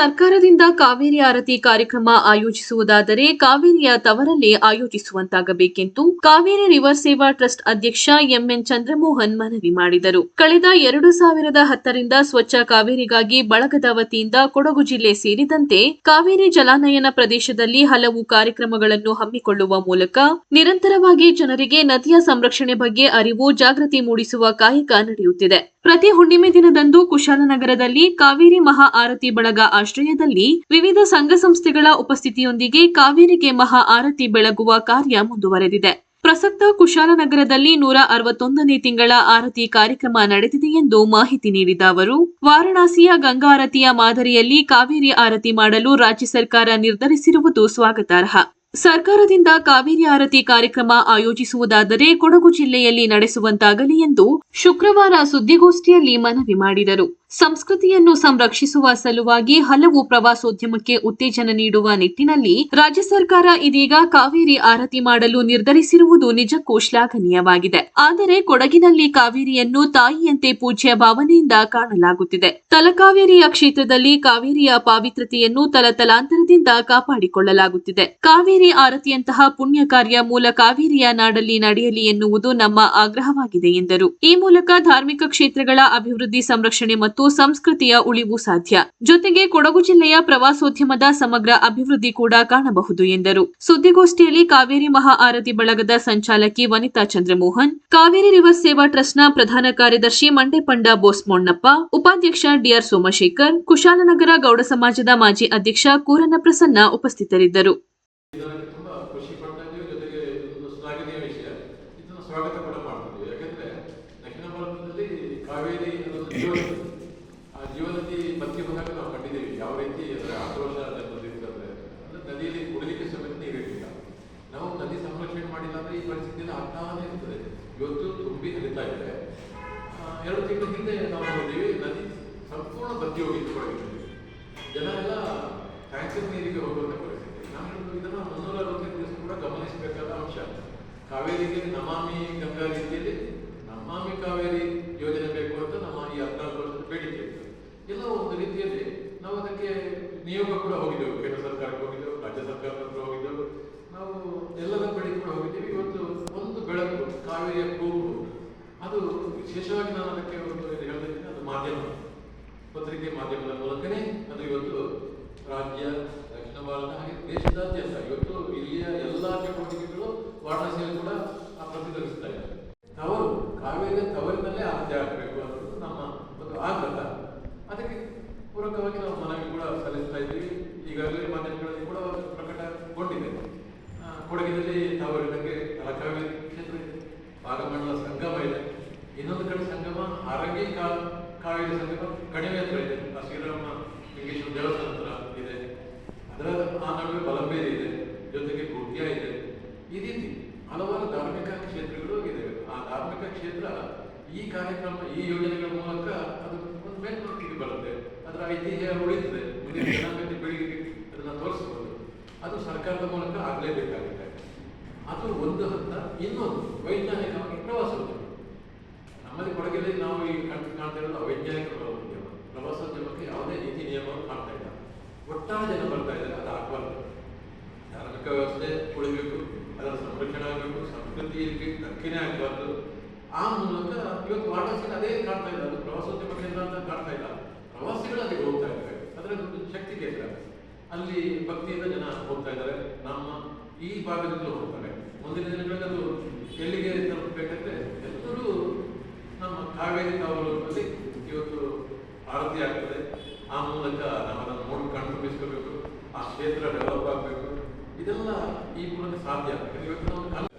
ಸರ್ಕಾರದಿಂದ ಕಾವೇರಿ ಆರತಿ ಕಾರ್ಯಕ್ರಮ ಆಯೋಜಿಸುವುದಾದರೆ ಕಾವೇರಿಯ ತವರಲ್ಲೇ ಆಯೋಜಿಸುವಂತಾಗಬೇಕೆಂದು ಕಾವೇರಿ ರಿವರ್ ಸೇವಾ ಟ್ರಸ್ಟ್ ಅಧ್ಯಕ್ಷ ಎಂಎನ್ ಚಂದ್ರಮೋಹನ್ ಮನವಿ ಮಾಡಿದರು. ಕಳೆದ ಎರಡು ಸಾವಿರದ ಹತ್ತರಿಂದ ಸ್ವಚ್ಛ ಕಾವೇರಿಗಾಗಿ ಬಳಗದ ವತಿಯಿಂದ ಕೊಡಗು ಜಿಲ್ಲೆ ಸೇರಿದಂತೆ ಕಾವೇರಿ ಜಲಾನಯನ ಪ್ರದೇಶದಲ್ಲಿ ಹಲವು ಕಾರ್ಯಕ್ರಮಗಳನ್ನು ಹಮ್ಮಿಕೊಳ್ಳುವ ಮೂಲಕ ನಿರಂತರವಾಗಿ ಜನರಿಗೆ ನದಿಯ ಸಂರಕ್ಷಣೆ ಬಗ್ಗೆ ಅರಿವು, ಜಾಗೃತಿ ಮೂಡಿಸುವ ಕಾಯಕ ನಡೆಯುತ್ತಿದೆ. ಪ್ರತಿ ಹುಣ್ಣಿಮೆ ದಿನದಂದು ಕುಶಾಲನಗರದಲ್ಲಿ ಕಾವೇರಿ ಮಹಾ ಆರತಿ ಬಳಗ ಆಶ್ರಯದಲ್ಲಿ ವಿವಿಧ ಸಂಘ ಸಂಸ್ಥೆಗಳ ಉಪಸ್ಥಿತಿಯೊಂದಿಗೆ ಕಾವೇರಿಗೆ ಮಹಾ ಆರತಿ ಬೆಳಗುವ ಕಾರ್ಯ ಮುಂದುವರೆದಿದೆ. ಪ್ರಸಕ್ತ ಕುಶಾಲನಗರದಲ್ಲಿ ನೂರ ಅರವತ್ತೊಂದನೇ ತಿಂಗಳ ಆರತಿ ಕಾರ್ಯಕ್ರಮ ನಡೆದಿದೆ ಎಂದು ಮಾಹಿತಿ ನೀಡಿದ ಅವರು, ವಾರಣಾಸಿಯ ಗಂಗಾ ಆರತಿಯ ಮಾದರಿಯಲ್ಲಿ ಕಾವೇರಿ ಆರತಿ ಮಾಡಲು ರಾಜ್ಯ ಸರ್ಕಾರ ನಿರ್ಧರಿಸಿರುವುದು ಸ್ವಾಗತಾರ್ಹ. ಸರ್ಕಾರದಿಂದ ಕಾವೇರಿ ಆರತಿ ಕಾರ್ಯಕ್ರಮ ಆಯೋಜಿಸುವುದಾದರೆ ಕೊಡಗು ಜಿಲ್ಲೆಯಲ್ಲಿ ನಡೆಸುವಂತಾಗಲಿ ಎಂದು ಶುಕ್ರವಾರ ಸುದ್ದಿಗೋಷ್ಠಿಯಲ್ಲಿ ಮನವಿ ಮಾಡಿದರು. ಸಂಸ್ಕೃತಿಯನ್ನು ಸಂರಕ್ಷಿಸುವ ಸಲುವಾಗಿ ಹಲವು ಪ್ರವಾಸೋದ್ಯಮಕ್ಕೆ ಉತ್ತೇಜನ ನೀಡುವ ನಿಟ್ಟಿನಲ್ಲಿ ರಾಜ್ಯ ಸರ್ಕಾರ ಇದೀಗ ಕಾವೇರಿ ಆರತಿ ಮಾಡಲು ನಿರ್ಧರಿಸಿರುವುದು ನಿಜಕ್ಕೂ ಶ್ಲಾಘನೀಯವಾಗಿದೆ. ಆದರೆ ಕೊಡಗಿನಲ್ಲಿ ಕಾವೇರಿಯನ್ನು ತಾಯಿಯಂತೆ ಪೂಜ್ಯ ಭಾವನೆಯಿಂದ ಕಾಣಲಾಗುತ್ತಿದೆ. ತಲಕಾವೇರಿಯ ಕ್ಷೇತ್ರದಲ್ಲಿ ಕಾವೇರಿಯ ಪಾವಿತ್ರತೆಯನ್ನು ತಲತಲಾಂತರದಿಂದ ಕಾಪಾಡಿಕೊಳ್ಳಲಾಗುತ್ತಿದೆ. ಕಾವೇರಿ ಆರತಿಯಂತಹ ಪುಣ್ಯ ಕಾರ್ಯ ಮೂಲ ಕಾವೇರಿಯ ನಾಡಲ್ಲಿ ನಡೆಯಲಿ ಎನ್ನುವುದು ನಮ್ಮ ಆಗ್ರಹವಾಗಿದೆ ಎಂದರು. ಈ ಮೂಲಕ ಧಾರ್ಮಿಕ ಕ್ಷೇತ್ರಗಳ ಅಭಿವೃದ್ಧಿ, ಸಂರಕ್ಷಣೆ ಮತ್ತು ಸಂಸ್ಕೃತಿಯ ಉಳಿವು ಸಾಧ್ಯ. ಜೊತೆಗೆ ಕೊಡಗು ಜಿಲ್ಲೆಯ ಪ್ರವಾಸೋದ್ಯಮದ ಸಮಗ್ರ ಅಭಿವೃದ್ಧಿ ಕೂಡ ಕಾಣಬಹುದು ಎಂದರು. ಸುದ್ದಿಗೋಷ್ಠಿಯಲ್ಲಿ ಕಾವೇರಿ ಮಹಾ ಆರತಿ ಬಳಗದ ಸಂಚಾಲಕಿ ವನಿತಾ ಚಂದ್ರಮೋಹನ್, ಕಾವೇರಿ ರಿವರ್ ಸೇವಾ ಟ್ರಸ್ಟ್ನ ಪ್ರಧಾನ ಕಾರ್ಯದರ್ಶಿ ಮಂಡೆಪಂಡ ಬೋಸ್ಮೋಣ್ಣಪ್ಪ ಉಪಾಧ್ಯಕ್ಷ ಡಿಆರ್ ಸೋಮಶೇಖರ್, ಕುಶಾಲನಗರ ಗೌಡ ಸಮಾಜದ ಮಾಜಿ ಅಧ್ಯಕ್ಷ ಕೂರನ ಪ್ರಸನ್ನ ಉಪಸ್ಥಿತರಿದ್ದರು. ಸ್ವಾಗತ ಕೂಡ ಮಾಡ್ತೀವಿ. ಯಾಕಂದ್ರೆ ದಕ್ಷಿಣ ಭಾರತದಲ್ಲಿ ಕಾವೇರಿ ಅನ್ನೋದು ಜೀವನದಿ ಆ ಜೀವನದಿ ಬತ್ತಿ ಹೋದಾಗ ನಾವು ಕಂಡಿದ್ದೀವಿ ಯಾವ ರೀತಿ ಅದರ ಆಕ್ರೋಶ ಬಂದಿರ್ತದೆ ಅಂದ್ರೆ ನದಿಯಲ್ಲಿ ಕುಡಿಲಿಕ್ಕೆ ಸಮೇತ ನೀರಿರಲಿಲ್ಲ ನಾವು ನದಿ ಸಂರಕ್ಷಣೆ ಮಾಡಿಲ್ಲ ಪರಿಸ್ಥಿತಿಯಲ್ಲಿ ಆಗ್ತಾನೆ ಇರ್ತದೆ ಇವತ್ತು ತುಂಬಿ ಹರಿತಾ ಇದೆ. ಎರಡು ತಿಂಗಳ ಹಿಂದೆ ನಾವು ನೋಡಿದ್ದೀವಿ ನದಿ ಸಂಪೂರ್ಣ ಬತ್ತಿ ಹೋಗಿದ್ದು ಜನ ಎಲ್ಲ ಟ್ಯಾಂಕರ್ ನೀರಿಗೆ ಹೋಗುವಂತ ಪರಿಸ್ಥಿತಿ. ನಾನು ಇದನ್ನ ಮುನ್ನೂರ ಅರವತ್ತೈದು ದಿವಸ ಕೂಡ ಗಮನಿಸಬೇಕಾದ ಅಂಶ. ಕಾವೇರಿಗೆ ನಮಾಮಿ ಗಂಗಾ ರೀತಿಯಲ್ಲಿ ನಮಾಮಿ ಕಾವೇರಿ ಯೋಜನೆ ಬೇಕು ಅಂತ ನಮ್ಮ ಈ ಹದಿನಾಲ್ಕು ವರ್ಷದ ಬೇಡಿಕೆ ಇತ್ತು. ಎಲ್ಲ ಒಂದು ರೀತಿಯಲ್ಲಿ ನಾವು ಅದಕ್ಕೆ ನಿಯೋಗ ಕೂಡ ಹೋಗಿದ್ದೆವು. ಕೇಂದ್ರ ಸರ್ಕಾರಕ್ಕೆ ಹೋಗಿದ್ದೆವು, ರಾಜ್ಯ ಸರ್ಕಾರದ ಹತ್ರ ಹೋಗಿದ್ದೆವು. ನಾವು ಎಲ್ಲರ ಬಳಿ ಕೂಡ ಹೋಗಿದ್ದೀವಿ. ಇವತ್ತು ಬೆಳಕು ಕಾವೇರಿಯ ಕೂಗು. ಅದು ವಿಶೇಷವಾಗಿ ನಾನು ಅದಕ್ಕೆ ಒಂದು ಹೇಳಿದ್ದೀನಿ ಅದು ಮಾಧ್ಯಮ. ಪತ್ರಿಕೆ ಮಾಧ್ಯಮದ ಮೂಲಕನೇ ಅದು ಇವತ್ತು ರಾಜ್ಯ, ದಕ್ಷಿಣ ಭಾರತ, ಹಾಗೆ ದೇಶದಾದ್ಯಂತ ಇವತ್ತು ಇಲ್ಲಿಯ ಎಲ್ಲ ಚಟುವಟಿಕೆಗಳು ವಾರಣಾಸಿಯಲ್ಲಿ ಕೂಡ ಪ್ರತಿಧ್ವನಿಸ್ತಾ ಇದ್ದಾರೆ. ತವರು ಕಾವೇರಿಯ ತವರಿನಲ್ಲೇ ಆದ್ಯ ಆಗಬೇಕು ಅನ್ನೋದು ನಮ್ಮ ಒಂದು ಆಗ್ರಹ ಅದಕ್ಕೆ ಪೂರಕವಾಗಿ ನಾವು ಮನವಿ ಕೂಡ ಸಲ್ಲಿಸ್ತಾ ಇದ್ದೀವಿ ಈಗಾಗಲೇ ಮಾಧ್ಯಮಗಳಲ್ಲಿ ಕೂಡ ಪ್ರಕಟಗೊಂಡಿದೆ ಆ, ಕೊಡಗಿನಲ್ಲಿ ತವರಿನಕ್ಕೆ ತಲಕಾವೇರಿ ಕ್ಷೇತ್ರ ಇದೆ ಭಾಗಮಂಡಲ ಸಂಗಮ ಇದೆ ಇನ್ನೊಂದು ಕಡೆ ಸಂಗಮ ಆರಂಗಿ ಕಾ ಕಾವೇರಿ ಸಂಗಮ ಕಡಿಮೆ ಹತ್ರ ಇದೆ ಆ ಶ್ರೀರಾಮ ಲಿಂಗೇಶ್ವರ ದೇವಸ್ಥಾನ ಹತ್ರ ಇದೆ. ಅದರ ಆ ನಡುವೆ ಬಲಂಬೇರಿ ಇದೆ. ಜೊತೆಗೆ ಗುಡ್ಯ ಇದೆ. ಈ ರೀತಿ ಹಲವಾರು ಧಾರ್ಮಿಕ ಕ್ಷೇತ್ರಗಳು ಇದೆ ಆ ಧಾರ್ಮಿಕ ಕ್ಷೇತ್ರ ಈ ಕಾರ್ಯಕ್ರಮ, ಈ ಯೋಜನೆಗಳ ಮೂಲಕ ಅದು ಒಂದು ಮೇಲ್ನೋಟಿಗೆ ಬರುತ್ತೆ. ಅದರ ಐತಿಹ್ಯ ಉಳಿತದೆ. ಮುಂದಿನ ಜನಾಂಗದ ಪೀಳಿಗೆಗೆ ಅದನ್ನ ತೋರಿಸಬಹುದು ಅದು ಸರ್ಕಾರದ ಮೂಲಕ ಆಗಲೇಬೇಕಾಗುತ್ತೆ. ಅದು ಒಂದು ಹಂತ. ಇನ್ನೊಂದು ವೈಜ್ಞಾನಿಕವಾಗಿ ಪ್ರವಾಸೋದ್ಯಮ ನಮ್ಮಲ್ಲಿ ಕೊಡಗಿನಲ್ಲಿ ನಾವು ಈಗ ಕಾಣ್- ಕಾಣ್ತಾ ಇರೋದು ಅವೈಜ್ಞಾನಿಕ ಪ್ರವಾಸೋದ್ಯಮ ಪ್ರವಾಸೋದ್ಯಮಕ್ಕೆ ಯಾವುದೇ ನೀತಿ ನಿಯಮವನ್ನು ಕಾಣ್ತಾ ಇಲ್ಲ. ಒಟ್ಟಾರೆ ಜನ ಬರ್ತಾ ಇದ್ದಾರೆ, ಅದು ಆಗಬಾರ್ದು ಧಾರ್ಮಿಕ ವ್ಯವಸ್ಥೆ ಉಳಿಬೇಕು, ಅದರ ಸಂರಕ್ಷಣೆ ಆಗಬೇಕು, ಸಂಸ್ಕೃತಿ ಇದಕ್ಕೆ ಧಕ್ಕೆನೇ ಆಗಬಾರ್ದು. ಆ ಮೂಲಕ ಇವತ್ತು ವಾರಣಾಸಿಯಲ್ಲಿ ಅದೇ ಕಾಣ್ತಾ ಇಲ್ಲ, ಅದು ಪ್ರವಾಸೋದ್ಯಮ ಕೇಂದ್ರ ಅಂತ ಕಾಣ್ತಾ ಇಲ್ಲ. ಪ್ರವಾಸಿಗಳು ಅಲ್ಲಿಗೆ ಹೋಗ್ತಾ ಇದ್ದಾರೆ. ಅದರ ಒಂದು ಶಕ್ತಿ ಕೇಂದ್ರ. ಅಲ್ಲಿ ಭಕ್ತಿಯಿಂದ ಜನ ಹೋಗ್ತಾ ಇದ್ದಾರೆ. ನಮ್ಮ ಈ ಭಾಗದಿಂದ ಹೋಗ್ತಾರೆ. ಮುಂದಿನ ದಿನಗಳಲ್ಲಿ ಅದು ಎಲ್ಲಿಗೆ ತಲುಪಬೇಕಂದ್ರೆ ಎಲ್ಲರೂ ನಮ್ಮ ಕಾವೇರಿ ತಾವೂರಲ್ಲಿ ಇವತ್ತು ಆರತಿ ಆಗ್ತದೆ ಆ ಮೂಲಕ ನಾವು ಅದನ್ನು ನೋಡಿ ಕಣ್ಣು ತುಂಬಿಸ್ಕೋಬೇಕು ಆ ಕ್ಷೇತ್ರ ಡೆವಲಪ್ ಆಗಬೇಕು ಇದೆಲ್ಲ ಈ ಮೂಲಕ ಸಾಧ್ಯ ಯಾಕಂದ್ರೆ ಇವತ್ತು ನಾವು ಕನಸು